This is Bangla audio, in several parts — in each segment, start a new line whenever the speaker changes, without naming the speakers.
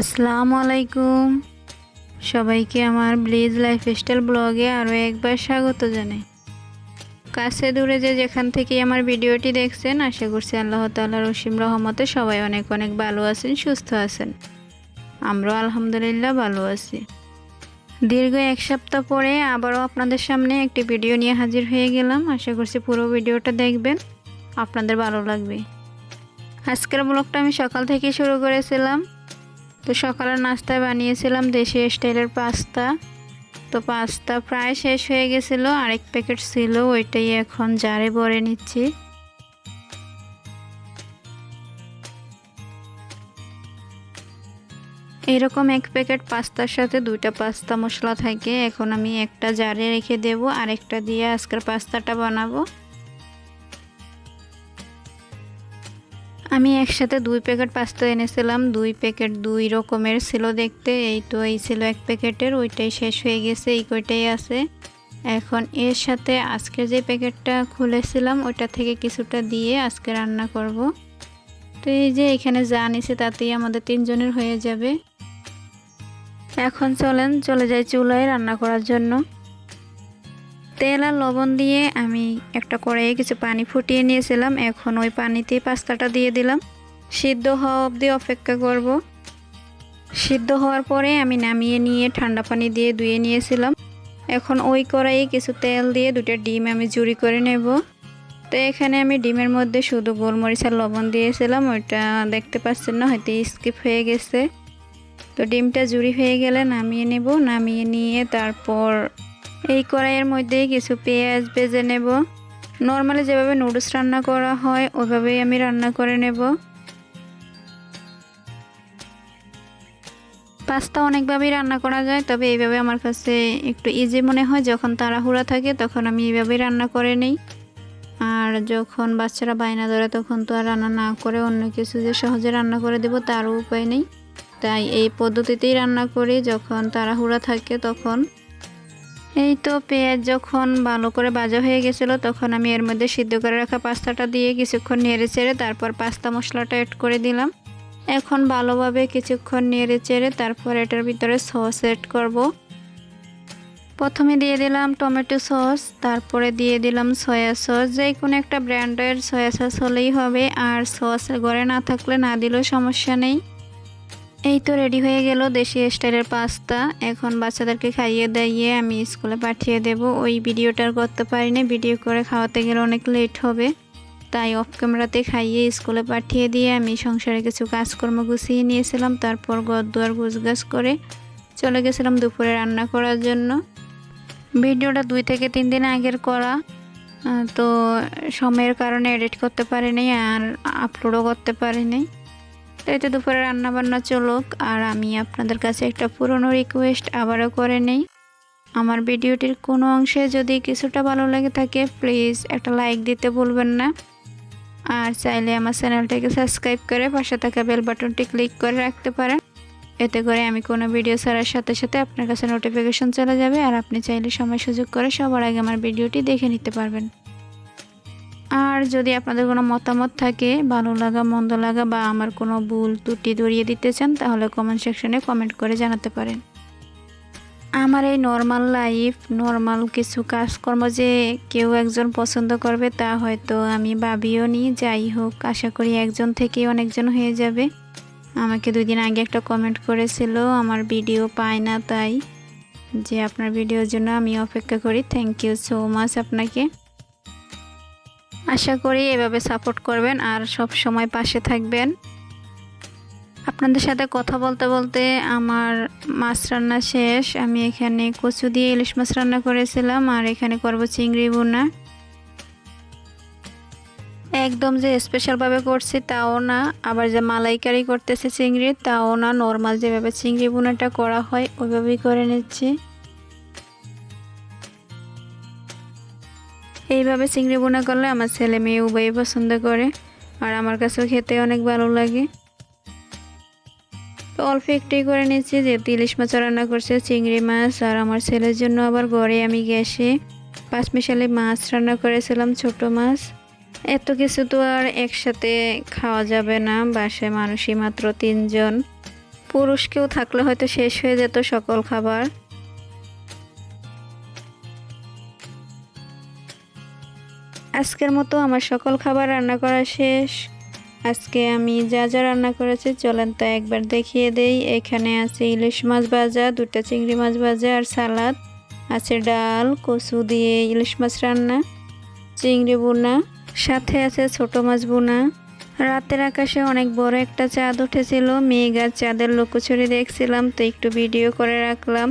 আসসালামু আলাইকুম সবাইকে আমার ব্লিজ লাইফস্টাইল ব্লগে আরও একবার স্বাগত জানাই। কাছে দূরে যে যেখান থেকে আমার ভিডিওটি দেখছেন, আশা করছি আল্লাহ তাল্লাহ রসিম রহমতে সবাই অনেক অনেক ভালো আছেন, সুস্থ আছেন। আমরাও আলহামদুলিল্লাহ ভালো আছি। দীর্ঘ এক সপ্তাহ পরে আবারও আপনাদের সামনে একটি ভিডিও নিয়ে হাজির হয়ে গেলাম। আশা করছি পুরো ভিডিওটা দেখবেন, আপনাদের ভালো লাগবে। আজকের ব্লগটা আমি সকাল থেকে শুরু করেছিলাম। তো সকালের নাস্তায় বানিয়েছিলাম দেশি স্টাইলের পাস্তা। তো পাস্তা প্রায় শেষ হয়ে গেছিল, আরেক প্যাকেট ছিল, ওইটাই এখন জারে ভরে নিচ্ছি। এরকম এক প্যাকেট পাস্তার সাথে দুইটা পাস্তা মশলা থাকে, এখন আমি একটা জারে রেখে দেব, আরেকটা দিয়ে আজকের পাস্তাটা বানাবো। আমি একসাথে দুই প্যাকেট পাস্তা এনেছিলাম। দুই প্যাকেট দুই রকমের ছিল দেখতে। এই তো এই ছিল এক প্যাকেটের, ওইটাই শেষ হয়ে গেছে, এই কয়টাই আছে। এখন এর সাথে আজকে যে প্যাকেটটা খুলেছিলাম, ওইটা থেকে কিছুটা দিয়ে আজকে রান্না করব। তো এই যে এখানে যা নিছে তাতেই আমাদের তিনজনের হয়ে যাবে। এখন চলেন, চলে যাই চুলায় রান্না করার জন্য। তেল আর লবণ দিয়ে আমি একটা কড়াইয়ে কিছু পানি ফুটিয়ে নিয়েছিলাম। এখন ওই পানিতে পাস্তাটা দিয়ে দিলাম। সিদ্ধ হওয়া অবধি অপেক্ষা করব। সিদ্ধ হওয়ার পরে আমি নামিয়ে নিয়ে ঠান্ডা পানি দিয়ে ধুয়ে নিয়েছিলাম। এখন ওই কড়াইয়ে কিছু তেল দিয়ে দুটো ডিম আমি জুড়ি করে নেব। তো এখানে আমি ডিমের মধ্যে শুধু গোলমরিচ আর লবণ দিয়েছিলাম। ওইটা দেখতে পাচ্ছেন না, হয়তো স্কিপ হয়ে গেছে। তো ডিমটা জুড়ি হয়ে গেলে নামিয়ে নেব। নামিয়ে নিয়ে তারপর এই কড়াইয়ের মধ্যে কিছু পেঁয়াজ ভেজে নেব। নর্মালি যেভাবে নুডলস রান্না করা হয়, ওইভাবেই আমি রান্না করে নেব। পাস্তা অনেকভাবেই রান্না করা যায়, তবে এইভাবে আমার কাছে একটু ইজি মনে হয়। যখন তাড়াহুড়া থাকে, তখন আমি এইভাবেই রান্না করে নিই। আর যখন বাচ্চারা বায়না ধরে, তখন তো আর রান্না না করে অন্য কিছু যে সহজে রান্না করে দেব, তারও উপায় নেই। তাই এই পদ্ধতিতেই রান্না করি। যখন তাড়াহুড়া থাকে, তখন এই তো পেঁয়াজ যখন ভালো করে ভাজা হয়ে গেছিল, তখন আমি এর মধ্যে সিদ্ধ করে রাখা পাস্তাটা দিয়ে কিছুক্ষণ নেড়ে চেড়ে তারপর পাস্তা মশলাটা অ্যাড করে দিলাম। এখন ভালোভাবে কিছুক্ষণ নেড়ে চেড়ে তারপর এটার ভিতরে সস অ্যাড করব। প্রথমে দিয়ে দিলাম টমেটো সস, তারপরে দিয়ে দিলাম সয়া সস। যে কোনো একটা ব্র্যান্ডের সয়া সস হলেই হবে, আর সস ঘরে না থাকলে না দিলেও সমস্যা নেই। এই তো রেডি হয়ে গেল দেশি স্টাইলের পাস্তা এখন বাচ্চাদেরকে খাইয়ে দাইয়ে আমি স্কুলে পাঠিয়ে দেব। ওই ভিডিওটার করতে পারি পারিনি। ভিডিও করে খাওয়াতে গেলে অনেক লেট হবে। তাই অফ ক্যামেরাতে খাইয়ে স্কুলে পাঠিয়ে দিয়ে আমি সংসারে কিছু কাজকর্ম গুছিয়ে নিয়েছিলাম। তারপর গদ্দুয়ার গুছগাছ করে চলে গেছিলাম দুপুরে রান্না করার জন্য। ভিডিওটা দুই থেকে তিন দিন আগের করা। তো সময়ের কারণে এডিট করতে পারিনি আর আপলোডও করতে পারিনি। তাই তো দুপুরে রান্নাবান্না চলুক, আর আমি আপনাদের কাছে একটা পুরনো রিকোয়েস্ট আবারও করে নেই। আমার ভিডিওটির কোনো অংশে যদি কিছুটা ভালো লেগে থাকে প্লিজ একটা লাইক দিতে ভুলবেন না। আর চাইলে আমার চ্যানেলটাকে সাবস্ক্রাইব করে পাশে থাকা বেল বাটনটি ক্লিক করে রাখতে পারেন। এতে করে আমি কোনো ভিডিও ছাড়ার সাথে সাথে আপনার কাছে নোটিফিকেশন চলে যাবে, আর আপনি চাইলে সময় সুযোগ করে সবার আগে আমার ভিডিওটি দেখে নিতে পারবেন। আর যদি আপনাদের কোনো মতামত থাকে, ভালো লাগা, মন্দ লাগা বা আমার কোনো ভুল ত্রুটি ধরিয়ে দিতে চান, তাহলে কমেন্ট সেকশনে কমেন্ট করে জানাতে পারেন। আমার এই নর্মাল লাইফ নর্মাল কিছু কাজকর্ম যে কেউ একজন পছন্দ করবে, তা হয়তো আমি ভাবিও নি। যাই হোক, আশা করি একজন থেকে অনেকজন হয়ে যাবে। আমাকে দুই দিন আগে একটা কমেন্ট করেছিল, আমার ভিডিও পায় না তাই। যে আপনার ভিডিওর জন্য আমি অপেক্ষা করি। থ্যাংক ইউ সো মাচ আপনাকে। আশা করি এভাবে সাপোর্ট করবেন আর সব সময় পাশে থাকবেন। আপনাদের সাথে কথা বলতে বলতে আমার মাছ রান্না শেষ। আমি এখানে কচু দিয়ে ইলিশ মাছ রান্না করেছিলাম আর এখানে করব চিংড়ি বোনা একদম যে স্পেশালভাবে করছি তাও না, আবার যে মালাইকারি করতেছে চিংড়ি তাও না নর্মাল যেভাবে চিংড়ি বোনাটা করা হয় ওইভাবেই করে নিচ্ছি। এইভাবে চিংড়ি বোনা করলে আমার ছেলে মেয়ে উভয়ই পছন্দ করে আর আমার কাছেও খেতে অনেক ভালো লাগে। তো অল্প একটাই করে নিচ্ছি যেহেতু ইলিশ মাছ রান্না করছে চিংড়ি মাছ আর আমার ছেলের জন্য আবার ঘরে আমি গ্যাসে পাঁচ পাঁচমিশালি মাছ রান্না করেছিলাম, ছোট মাছ। এত কিছু তো আর একসাথে খাওয়া যাবে না, বাসায় মানুষই মাত্র তিনজন। পুরুষকেও থাকলে হয়তো শেষ হয়ে যেত সকল খাবার। আজকের মতো আমার সকল খাবার রান্না করা শেষ। আজকে আমি যা যা রান্না করেছি, চলেন তা একবার দেখিয়ে দেই। এখানে আছে ইলিশ মাছ ভাজা, দুটা চিংড়ি মাছ ভাজা আর সালাদ। আছে ডাল, কচু দিয়ে ইলিশ মাছ রান্না, চিংড়ি বোনা সাথে আছে ছোট মাছ বোনা রাতের আকাশে অনেক বড় একটা চাঁদ উঠেছিল, মেঘ আর চাঁদের লুকোচুরি দেখছিলাম, তো একটু ভিডিও করে রাখলাম।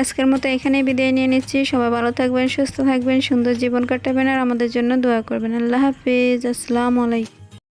আজকের মতো এখানেই বিদায় নিয়ে নিচ্ছি। সবাই ভালো থাকবেন, সুস্থ থাকবেন, সুন্দর জীবন কাটাবেন, আর আমাদের জন্য দোয়া করবেন। আল্লাহ হাফিজ, আসসালামু আলাইকুম।